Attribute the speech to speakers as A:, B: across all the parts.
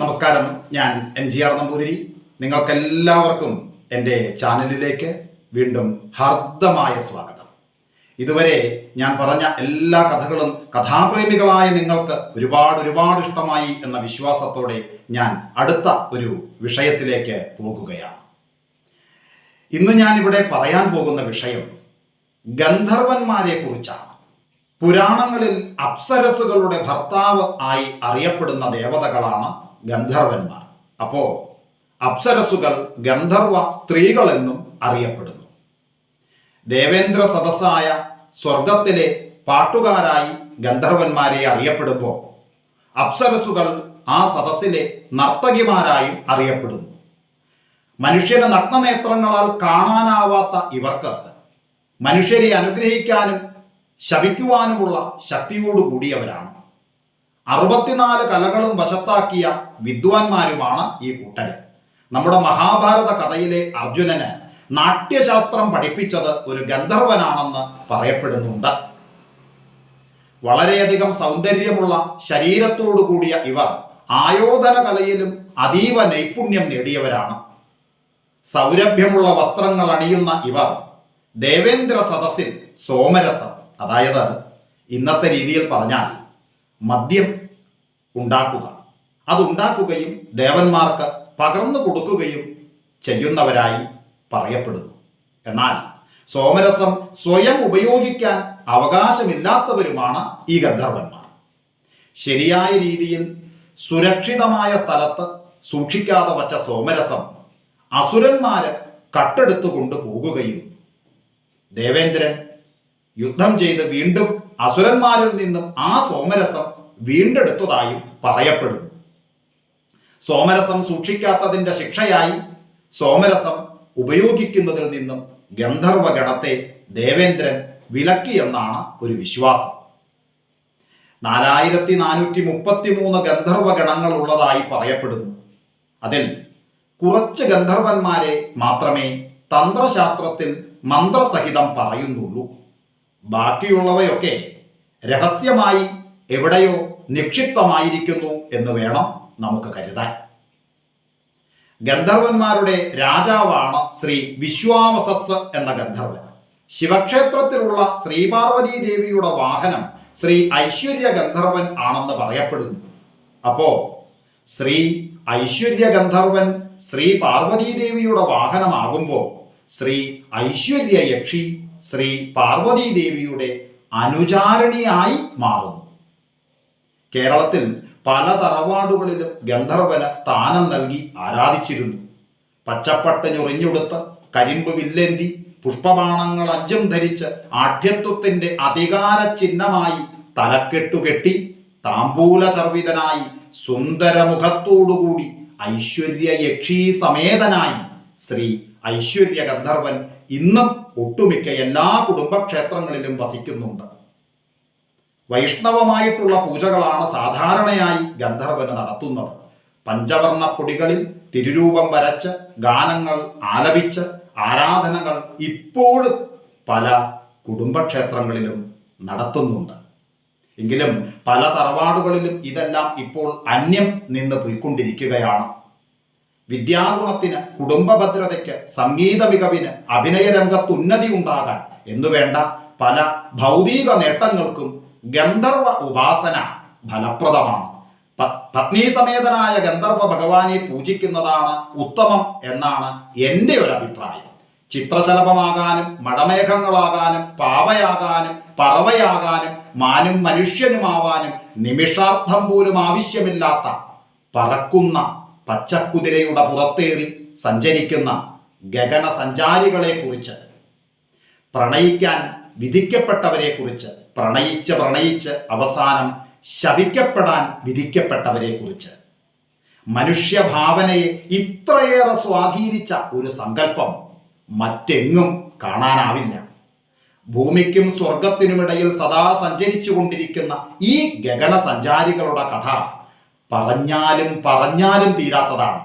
A: നമസ്കാരം. ഞാൻ N G R Namboothiri. നിങ്ങൾക്കെല്ലാവർക്കും എന്റെ ചാനലിലേക്ക് വീണ്ടും ഹാർദമായ സ്വാഗതം. ഇതുവരെ ഞാൻ പറഞ്ഞ എല്ലാ കഥകളും കഥാപ്രേമികളായ നിങ്ങൾക്ക് ഒരുപാട് ഒരുപാട് ഇഷ്ടമായി എന്ന വിശ്വാസത്തോടെ ഞാൻ അടുത്ത ഒരു വിഷയത്തിലേക്ക് പോകുകയാണ്. ഇന്ന് ഞാനിവിടെ പറയാൻ പോകുന്ന വിഷയം ഗന്ധർവന്മാരെ കുറിച്ചാണ്. പുരാണങ്ങളിൽ അപ്സരസുകളുടെ ഭർത്താവ് ആയി അറിയപ്പെടുന്ന ദേവതകളാണ് ഗന്ധർവന്മാർ. അപ്പോൾ അപ്സരസുകൾ ഗന്ധർവ സ്ത്രീകളെന്നും അറിയപ്പെടുന്നു. ദേവേന്ദ്ര സദസ്സായ സ്വർഗത്തിലെ പാട്ടുകാരായി ഗന്ധർവന്മാരെ അറിയപ്പെടുമ്പോൾ അപ്സരസുകൾ ആ സദസ്സിലെ നർത്തകിമാരായും അറിയപ്പെടുന്നു. മനുഷ്യന്റെ നഗ്നനേത്രങ്ങളാൽ കാണാനാവാത്ത ഇവർക്ക് മനുഷ്യരെ അനുഗ്രഹിക്കാനും ശപിക്കുവാനുമുള്ള ശക്തിയോടുകൂടിയവരാണ്. അറുപത്തിനാല് കലകളും വശത്താക്കിയ വിദ്വാൻമാരുമാണ് ഈ കൂട്ടര്. നമ്മുടെ മഹാഭാരത കഥയിലെ അർജുനന് നാട്യശാസ്ത്രം പഠിപ്പിച്ചത് ഒരു ഗന്ധർവനാണെന്ന് പറയപ്പെടുന്നുണ്ട്. വളരെയധികം സൗന്ദര്യമുള്ള ശരീരത്തോടു കൂടിയ ഇവർ ആയോധന കലയിലും അതീവ നൈപുണ്യം നേടിയവരാണ്. സൗരഭ്യമുള്ള വസ്ത്രങ്ങൾ അണിയുന്ന ഇവർ ദേവേന്ദ്ര സദസ്സിൽ സോമരസം. അതായത് ഇന്നത്തെ രീതിയിൽ പറഞ്ഞാൽ മദ്യം ഉണ്ടാക്കുക. അതുണ്ടാക്കുകയും ദേവന്മാർക്ക് പകർന്നു കൊടുക്കുകയും ചെയ്യുന്നവരായി പറയപ്പെടുന്നു. എന്നാൽ സോമരസം സ്വയം ഉപയോഗിക്കാൻ അവകാശമില്ലാത്തവരുമാണ് ഈ ഗന്ധർവന്മാർ. ശരിയായ രീതിയിൽ സുരക്ഷിതമായ സ്ഥലത്ത് സൂക്ഷിക്കാതെ വച്ച സോമരസം അസുരന്മാര് കട്ടെടുത്തു കൊണ്ടുപോകുകയും ദേവേന്ദ്രൻ യുദ്ധം ചെയ്ത് വീണ്ടും അസുരന്മാരിൽ നിന്നും ആ സോമരസം വീണ്ടെടുത്തതായും പറയപ്പെടുന്നു. സോമരസം സൂക്ഷിക്കാത്തതിന്റെ ശിക്ഷയായി സോമരസം ഉപയോഗിക്കുന്നതിൽ നിന്നും ഗന്ധർവഗണത്തെ ദേവേന്ദ്രൻ വിലക്കിയെന്നാണ് ഒരു വിശ്വാസം. നാലായിരത്തി നാനൂറ്റി മുപ്പത്തി മൂന്ന് ഗന്ധർവ ഗണങ്ങൾ ഉള്ളതായി പറയപ്പെടുന്നു. അതിൽ കുറച്ച് ഗന്ധർവന്മാരെ മാത്രമേ തന്ത്രശാസ്ത്രത്തിൽ മന്ത്രസഹിതം പറയുന്നുള്ളൂ. ബാക്കിയുള്ളവയൊക്കെ രഹസ്യമായി എവിടെയോ നിക്ഷിപ്തമായിരിക്കുന്നു എന്ന് വേണം നമുക്ക് കരുതാൻ. ഗന്ധർവന്മാരുടെ രാജാവാണ് ശ്രീ വിശ്വാമസസ് എന്ന ഗന്ധർവൻ. ശിവക്ഷേത്രത്തിലുള്ള ശ്രീപാർവതി ദേവിയുടെ വാഹനം ശ്രീ ഐശ്വര്യ ഗന്ധർവൻ ആണെന്ന് പറയപ്പെടുന്നു. അപ്പോ ശ്രീ ഐശ്വര്യ ഗന്ധർവൻ ശ്രീ പാർവതീ ദേവിയുടെ വാഹനമാകുമ്പോൾ ശ്രീ ഐശ്വര്യ യക്ഷി ശ്രീ പാർവതീദേവിയുടെ അനുചാരണിയായി മാറുന്നു. കേരളത്തിൽ പല തറവാടുകളിലും ഗന്ധർവന് സ്ഥാനം നൽകി ആരാധിച്ചിരുന്നു. പച്ചപ്പട്ട് ഞൊറിഞ്ഞുടുത്ത് കരിമ്പ് വില്ലേന്തി പുഷ്പബാണങ്ങൾ അഞ്ചും ധരിച്ച് ആഢ്യത്വത്തിന്റെ അധികാര ചിഹ്നമായി തലക്കെട്ടുകെട്ടി താമ്പൂല ചർവിതനായി സുന്ദരമുഖത്തോടുകൂടി ഐശ്വര്യ യക്ഷീ സമേതനായി ശ്രീ ഐശ്വര്യ ഗന്ധർവൻ ഇന്നും ഒട്ടുമിക്ക എല്ലാ കുടുംബക്ഷേത്രങ്ങളിലും വസിക്കുന്നുണ്ട്. വൈഷ്ണവമായിട്ടുള്ള പൂജകളാണ് സാധാരണയായി ഗന്ധർവന് നടത്തുന്നത്. പഞ്ചവർണ പൊടികളിൽ തിരുരൂപം വരച്ച് ഗാനങ്ങൾ ആലപിച്ച് ആരാധനകൾ ഇപ്പോഴും പല കുടുംബക്ഷേത്രങ്ങളിലും നടത്തുന്നുണ്ട്. എങ്കിലും പല തറവാടുകളിലും ഇതെല്ലാം ഇപ്പോൾ അന്യം നിന്ന് പോയിക്കൊണ്ടിരിക്കുകയാണ്. വിദ്യാഗുണത്തിന് കുടുംബഭദ്രതയ്ക്ക് സംഗീത മികവിന് അഭിനയ രംഗത്ത് ഉന്നതി ഉണ്ടാകാൻ എന്നു വേണ്ട? പല ഭൗതിക നേട്ടങ്ങൾക്കും ഗന്ധർവ ഉപാസന ഫലപ്രദമാണ്. പത്നി പത്നീ സമേതനായ ഗന്ധർവ ഭഗവാനെ പൂജിക്കുന്നതാണ് ഉത്തമം എന്നാണ് എന്റെ ഒരു അഭിപ്രായം. ചിത്രശലഭമാകാനും മഴമേഘങ്ങളാകാനും പാവയാകാനും പറവയാകാനും മാനും മനുഷ്യനുമാവാനും നിമിഷാർത്ഥം പോലും ആവശ്യമില്ലാത്ത പറക്കുന്ന പച്ചക്കുതിരയുടെ പുറത്തേറി സഞ്ചരിക്കുന്ന ഗഗന സഞ്ചാരികളെ കുറിച്ച് പ്രണയിക്കാൻ വിധിക്കപ്പെട്ടവരെ കുറിച്ച് പ്രണയിച്ച് പ്രണയിച്ച് അവസാനം ശപിക്കപ്പെടാൻ വിധിക്കപ്പെട്ടവരെ കുറിച്ച് മനുഷ്യഭാവനയെ ഇത്രയേറെ സ്വാധീനിച്ച ഒരു സങ്കല്പം മറ്റെങ്ങും കാണാനാവില്ല. ഭൂമിക്കും സ്വർഗത്തിനുമിടയിൽ സദാ സഞ്ചരിച്ചു കൊണ്ടിരിക്കുന്ന ഈ ഗഗന സഞ്ചാരികളുടെ കഥ പറഞ്ഞാലും പറഞ്ഞാലും തീരാത്തതാണ്.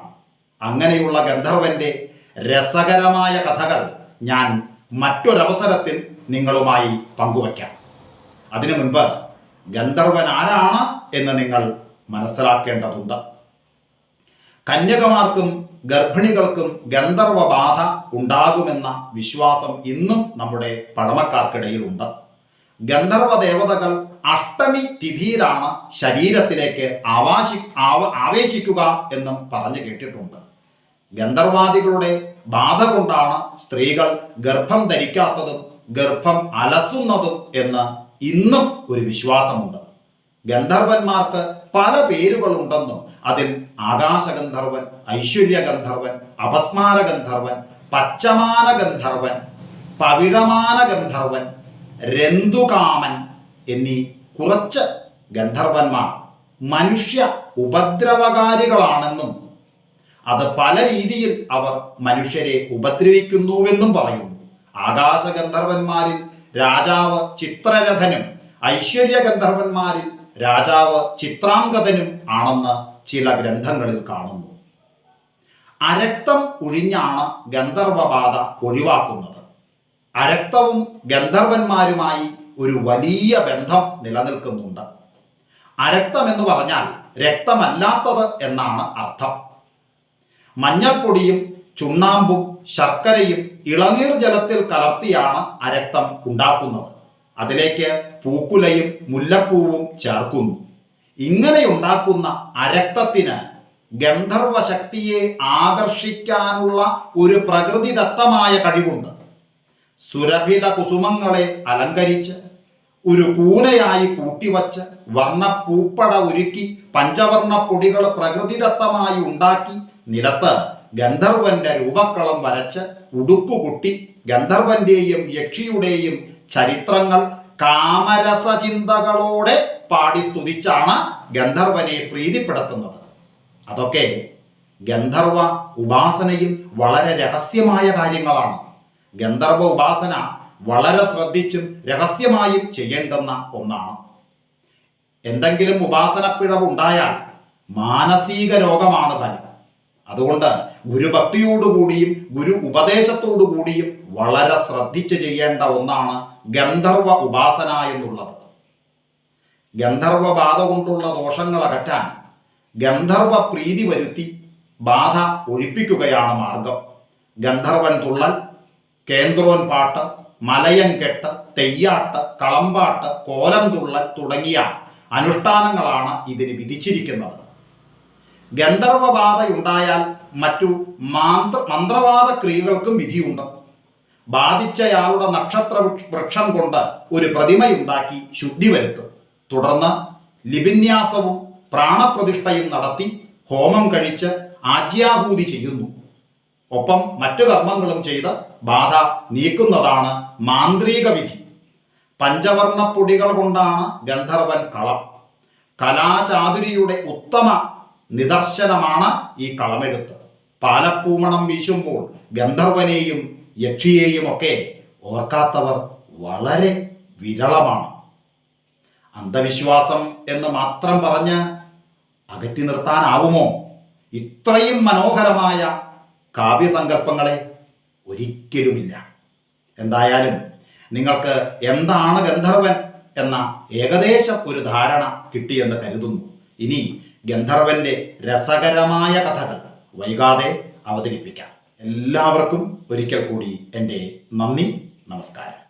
A: അങ്ങനെയുള്ള ഗന്ധർവന്റെ രസകരമായ കഥകൾ ഞാൻ മറ്റൊരവസരത്തിൽ നിങ്ങളുമായി പങ്കുവയ്ക്കാം. അതിനു മുൻപ് ഗന്ധർവൻ ആരാണ് എന്ന് നിങ്ങൾ മനസ്സിലാക്കേണ്ടതുണ്ട്. കന്യകമാർക്കും ഗർഭിണികൾക്കും ഗന്ധർവ ബാധ ഉണ്ടാകുമെന്ന വിശ്വാസം ഇന്നും നമ്മുടെ പഴമക്കാർക്കിടയിലുണ്ട്. ഗന്ധർവ ദേവതകൾ അഷ്ടമി തിഥിയിലാണ് ശരീരത്തിലേക്ക് ആവാശി ആവ ആവേശിക്കുക എന്നും പറഞ്ഞു കേട്ടിട്ടുണ്ട്. ഗന്ധർവാദികളുടെ ബാധ കൊണ്ടാണ് സ്ത്രീകൾ ഗർഭം ധരിക്കാത്തതും ഗർഭം അലസുന്നതും എന്ന് ഇന്നും ഒരു വിശ്വാസമുണ്ട്. ഗന്ധർവന്മാർക്ക് പല പേരുകളുണ്ടെന്നും അതിൽ ആകാശഗന്ധർവൻ ഐശ്വര്യഗന്ധർവൻ അപസ്മാര ഗന്ധർവൻ പച്ചമാന ഗന്ധർവൻ പവിഴമാന ഗന്ധർവൻ രന്തുകാമൻ എന്നീ കുറച്ച് ഗന്ധർവന്മാർ മനുഷ്യ ഉപദ്രവകാരികളാണെന്നും അത് പല രീതിയിൽ അവർ മനുഷ്യരെ ഉപദ്രവിക്കുന്നുവെന്നും പറയുന്നു. ആകാശഗന്ധർവന്മാരിൽ രാജാവ് ചിത്രരഥനും ഐശ്വര്യ ഗന്ധർവന്മാരിൽ രാജാവ് ചിത്രാംഗതനും ആണെന്ന് ചില ഗ്രന്ഥങ്ങളിൽ കാണുന്നു. അരക്തം ഒഴിഞ്ഞാണ് ഗന്ധർവബാധ ഒഴിവാക്കുന്നത്. അരക്തവും ഗന്ധർവന്മാരുമായി ഒരു വലിയ ബന്ധം നിലനിൽക്കുന്നുണ്ട്. അരക്തം എന്ന് പറഞ്ഞാൽ രക്തമല്ലാത്തത് എന്നാണ് അർത്ഥം. മഞ്ഞൾപ്പൊടിയും ചുണ്ണാമ്പും ശർക്കരയും ഇളനീർ ജലത്തിൽ കലർത്തിയാണ് അരക്തം ഉണ്ടാക്കുന്നത്. അതിലേക്ക് പൂക്കുലയും മുല്ലപ്പൂവും ചേർക്കുന്നു. ഇങ്ങനെ ഉണ്ടാക്കുന്ന അരക്തത്തിന് ഗന്ധർവശക്തിയെ ആകർഷിക്കാനുള്ള ഒരു പ്രകൃതിദത്തമായ കഴിവുണ്ട്. സുരഭിത കുസുമങ്ങളെ അലങ്കരിച്ച് ഒരു കൂനയായി കൂട്ടിവച്ച് വർണപ്പൂപ്പട ഒരുക്കി പഞ്ചവർണ പൊടികൾ പ്രകൃതിദത്തമായി ഉണ്ടാക്കി നിലത്ത് ഗന്ധർവന്റെ രൂപക്കളം വരച്ച് ഉടുക്കുകുട്ടി ഗന്ധർവന്റെയും യക്ഷിയുടെയും ചരിത്രങ്ങൾ കാമരസചിന്തകളോടെ പാടി സ്തുതിച്ചാണ് ഗന്ധർവനെ പ്രീതിപ്പെടുത്തുന്നത്. അതൊക്കെ ഗന്ധർവ ഉപാസനയിൽ വളരെ രഹസ്യമായ കാര്യങ്ങളാണ്. ഗന്ധർവ ഉപാസന വളരെ ശ്രദ്ധിച്ചും രഹസ്യമായും ചെയ്യേണ്ടുന്ന ഒന്നാണ്. എന്തെങ്കിലും ഉപാസനപ്പിഴവ് ഉണ്ടായാൽ മാനസിക രോഗമാണ് ഫലം. അതുകൊണ്ട് ഗുരുഭക്തിയോടുകൂടിയും ഗുരു ഉപദേശത്തോടുകൂടിയും വളരെ ശ്രദ്ധിച്ച് ചെയ്യേണ്ട ഒന്നാണ് ഗന്ധർവ ഉപാസന എന്നുള്ളത്. ഗന്ധർവ ബാധ കൊണ്ടുള്ള ദോഷങ്ങൾ അകറ്റാൻ ഗന്ധർവ പ്രീതി വരുത്തി ബാധ ഒഴിപ്പിക്കുകയാണ് മാർഗം. ഗന്ധർവൻ തുള്ളൽ കേന്ദ്രോൻ പാട്ട് മലയൻ കെട്ട് തെയ്യാട്ട് കളമ്പാട്ട് കോലം തുള്ളൽ തുടങ്ങിയ അനുഷ്ഠാനങ്ങളാണ് ഇതിന് വിധിച്ചിരിക്കുന്നത്. ഗന്ധർവബാധയുണ്ടായാൽ മറ്റു മാന്ത്ര മന്ത്രവാദ ക്രിയകൾക്കും വിധിയുണ്ട്. ബാധിച്ചയാളുടെ നക്ഷത്ര വൃക്ഷം കൊണ്ട് ഒരു പ്രതിമയുണ്ടാക്കി ശുദ്ധി വരുത്തും. തുടർന്ന് ലിപിന്യാസവും പ്രാണപ്രതിഷ്ഠയും നടത്തി ഹോമം കഴിച്ച് ആജ്യാഹൂതി ചെയ്യുന്നു. ഒപ്പം മറ്റു കർമ്മങ്ങളും ചെയ്ത് ബാധ നീക്കുന്നതാണ് മാന്ത്രിക വിധി. പഞ്ചവർണ പൊടികൾ കൊണ്ടാണ് ഗന്ധർവൻ കളം. കലാചാതുരിയുടെ ഉത്തമ നിദർശനമാണ് ഈ കളമെഴുത്ത് പാലപ്പൂമണം വീശുമ്പോൾ ഗന്ധർവനെയും യക്ഷിയെയും ഒക്കെ ഓർക്കാത്തവർ വളരെ വിരളമാണ്. അന്ധവിശ്വാസം എന്ന് മാത്രം പറഞ്ഞ് അകറ്റി നിർത്താനാവുമോ? ഇത്രയും മനോഹരമായ കാവ്യസങ്കല്പങ്ങളെ ഒരിക്കലുമില്ല. എന്തായാലും നിങ്ങൾക്ക് എന്താണ് ഗന്ധർവൻ എന്ന ഏകദേശം ഒരു ധാരണ കിട്ടിയെന്ന് കരുതുന്നു. ഇനി ഗന്ധർവന്റെ രസകരമായ കഥകൾ വൈകാതെ അവതരിപ്പിക്കാം. എല്ലാവർക്കും ഒരിക്കൽ കൂടി എന്റെ നന്ദി നമസ്കാരം.